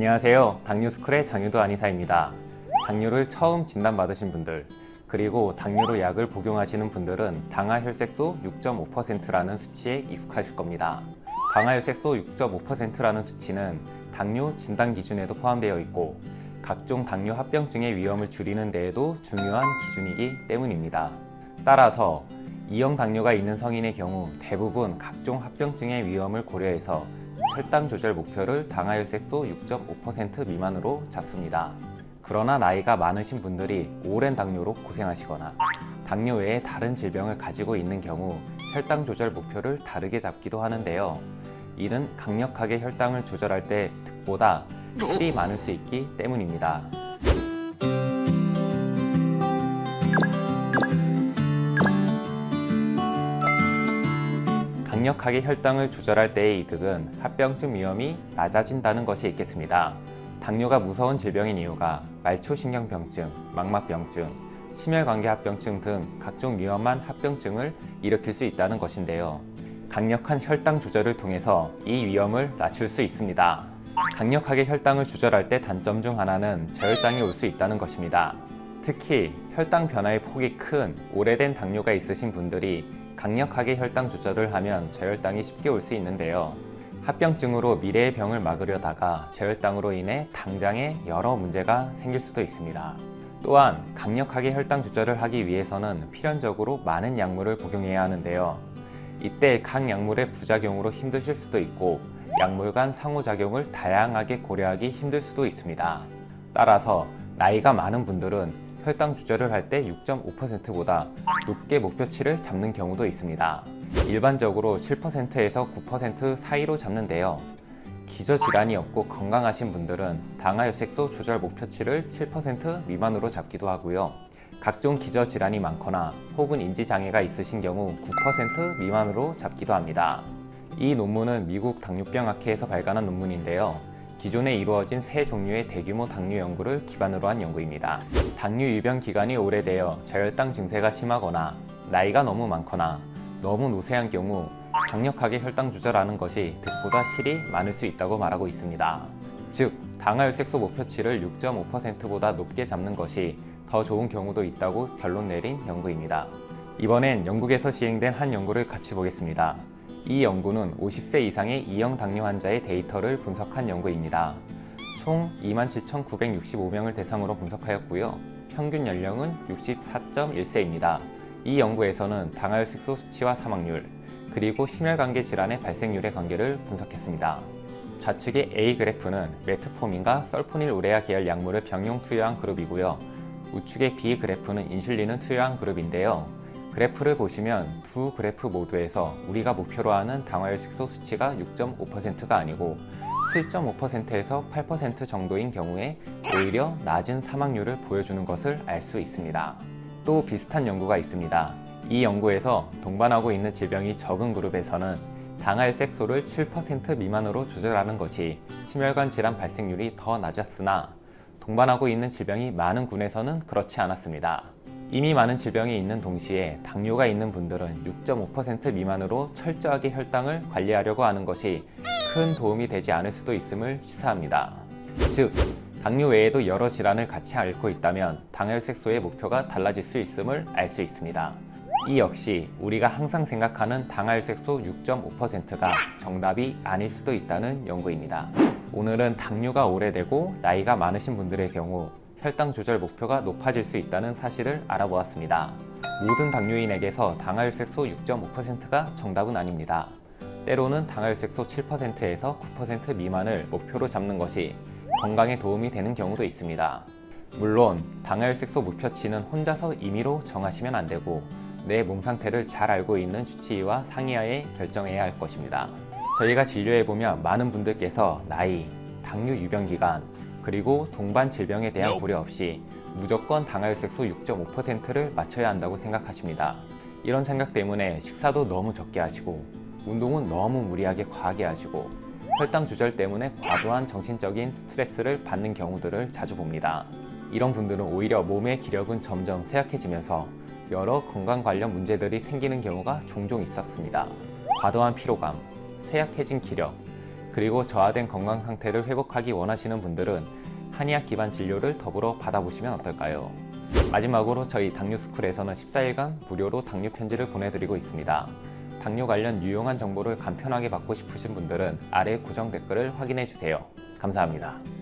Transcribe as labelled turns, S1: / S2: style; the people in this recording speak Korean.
S1: 안녕하세요. 당뇨스쿨의 장유도 안의사입니다. 당뇨를 처음 진단받으신 분들, 그리고 당뇨로 약을 복용하시는 분들은 당하혈색소 6.5%라는 수치에 익숙하실 겁니다. 당하혈색소 6.5%라는 수치는 당뇨 진단 기준에도 포함되어 있고 각종 당뇨 합병증의 위험을 줄이는 데에도 중요한 기준이기 때문입니다. 따라서 이형 당뇨가 있는 성인의 경우 대부분 각종 합병증의 위험을 고려해서 혈당 조절 목표를 당하혈색소 6.5% 미만으로 잡습니다. 그러나 나이가 많으신 분들이 오랜 당뇨로 고생하시거나 당뇨 외에 다른 질병을 가지고 있는 경우 혈당 조절 목표를 다르게 잡기도 하는데요. 이는 강력하게 혈당을 조절할 때 득보다 실이 많을 수 있기 때문입니다. 강력하게 혈당을 조절할 때의 이득은 합병증 위험이 낮아진다는 것이 있겠습니다. 당뇨가 무서운 질병인 이유가 말초신경병증, 망막병증, 심혈관계 합병증 등 각종 위험한 합병증을 일으킬 수 있다는 것인데요. 강력한 혈당 조절을 통해서 이 위험을 낮출 수 있습니다. 강력하게 혈당을 조절할 때 단점 중 하나는 저혈당이 올 수 있다는 것입니다. 특히 혈당 변화의 폭이 큰 오래된 당뇨가 있으신 분들이 강력하게 혈당 조절을 하면 저혈당이 쉽게 올 수 있는데요. 합병증으로 미래의 병을 막으려다가 저혈당으로 인해 당장에 여러 문제가 생길 수도 있습니다. 또한 강력하게 혈당 조절을 하기 위해서는 필연적으로 많은 약물을 복용해야 하는데요. 이때 각 약물의 부작용으로 힘드실 수도 있고 약물 간 상호작용을 다양하게 고려하기 힘들 수도 있습니다. 따라서 나이가 많은 분들은 혈당 조절을 할 때 6.5%보다 높게 목표치를 잡는 경우도 있습니다. 일반적으로 7%에서 9% 사이로 잡는데요. 기저질환이 없고 건강하신 분들은 당하혈색소 조절 목표치를 7% 미만으로 잡기도 하고요. 각종 기저질환이 많거나 혹은 인지장애가 있으신 경우 9% 미만으로 잡기도 합니다. 이 논문은 미국 당뇨병학회에서 발간한 논문인데요. 기존에 이루어진 세 종류의 대규모 당뇨 연구를 기반으로 한 연구입니다. 당뇨 유병 기간이 오래되어 저혈당 증세가 심하거나 나이가 너무 많거나 너무 노쇠한 경우 강력하게 혈당 조절하는 것이 득보다 실이 많을 수 있다고 말하고 있습니다. 즉, 당하혈색소 목표치를 6.5%보다 높게 잡는 것이 더 좋은 경우도 있다고 결론 내린 연구입니다. 이번엔 영국에서 시행된 한 연구를 같이 보겠습니다. 이 연구는 50세 이상의 2형 당뇨 환자의 데이터를 분석한 연구입니다. 총 27,965명을 대상으로 분석하였고요. 평균 연령은 64.1세입니다. 이 연구에서는 당하혈색소 수치와 사망률, 그리고 심혈관계 질환의 발생률의 관계를 분석했습니다. 좌측의 A 그래프는 메트포민과 설포닐 우레아 계열 약물을 병용 투여한 그룹이고요. 우측의 B 그래프는 인슐린을 투여한 그룹인데요. 그래프를 보시면 두 그래프 모두에서 우리가 목표로 하는 당화혈색소 수치가 6.5%가 아니고 7.5%에서 8% 정도인 경우에 오히려 낮은 사망률을 보여주는 것을 알 수 있습니다. 또 비슷한 연구가 있습니다. 이 연구에서 동반하고 있는 질병이 적은 그룹에서는 당화혈색소를 7% 미만으로 조절하는 것이 심혈관 질환 발생률이 더 낮았으나 동반하고 있는 질병이 많은 군에서는 그렇지 않았습니다. 이미 많은 질병이 있는 동시에 당뇨가 있는 분들은 6.5% 미만으로 철저하게 혈당을 관리하려고 하는 것이 큰 도움이 되지 않을 수도 있음을 시사합니다. 즉, 당뇨 외에도 여러 질환을 같이 앓고 있다면 당혈색소의 목표가 달라질 수 있음을 알 수 있습니다. 이 역시 우리가 항상 생각하는 당혈색소 6.5%가 정답이 아닐 수도 있다는 연구입니다. 오늘은 당뇨가 오래되고 나이가 많으신 분들의 경우 혈당 조절 목표가 높아질 수 있다는 사실을 알아보았습니다. 모든 당뇨인에게서 당하혈색소 6.5%가 정답은 아닙니다. 때로는 당하혈색소 7%에서 9% 미만을 목표로 잡는 것이 건강에 도움이 되는 경우도 있습니다. 물론 당하혈색소 목표치는 혼자서 임의로 정하시면 안 되고 내 몸 상태를 잘 알고 있는 주치의와 상의하에 결정해야 할 것입니다. 저희가 진료해 보면 많은 분들께서 나이, 당뇨 유병 기간, 그리고 동반 질병에 대한 고려 없이 무조건 당하혈색소 6.5%를 맞춰야 한다고 생각하십니다. 이런 생각 때문에 식사도 너무 적게 하시고 운동은 너무 무리하게 과하게 하시고 혈당 조절 때문에 과도한 정신적인 스트레스를 받는 경우들을 자주 봅니다. 이런 분들은 오히려 몸의 기력은 점점 쇠약해지면서 여러 건강 관련 문제들이 생기는 경우가 종종 있었습니다. 과도한 피로감, 쇠약해진 기력, 그리고 저하된 건강 상태를 회복하기 원하시는 분들은 한의학 기반 진료를 더불어 받아보시면 어떨까요? 마지막으로 저희 당뇨스쿨에서는 14일간 무료로 당뇨 편지를 보내드리고 있습니다. 당뇨 관련 유용한 정보를 간편하게 받고 싶으신 분들은 아래 고정 댓글을 확인해 주세요. 감사합니다.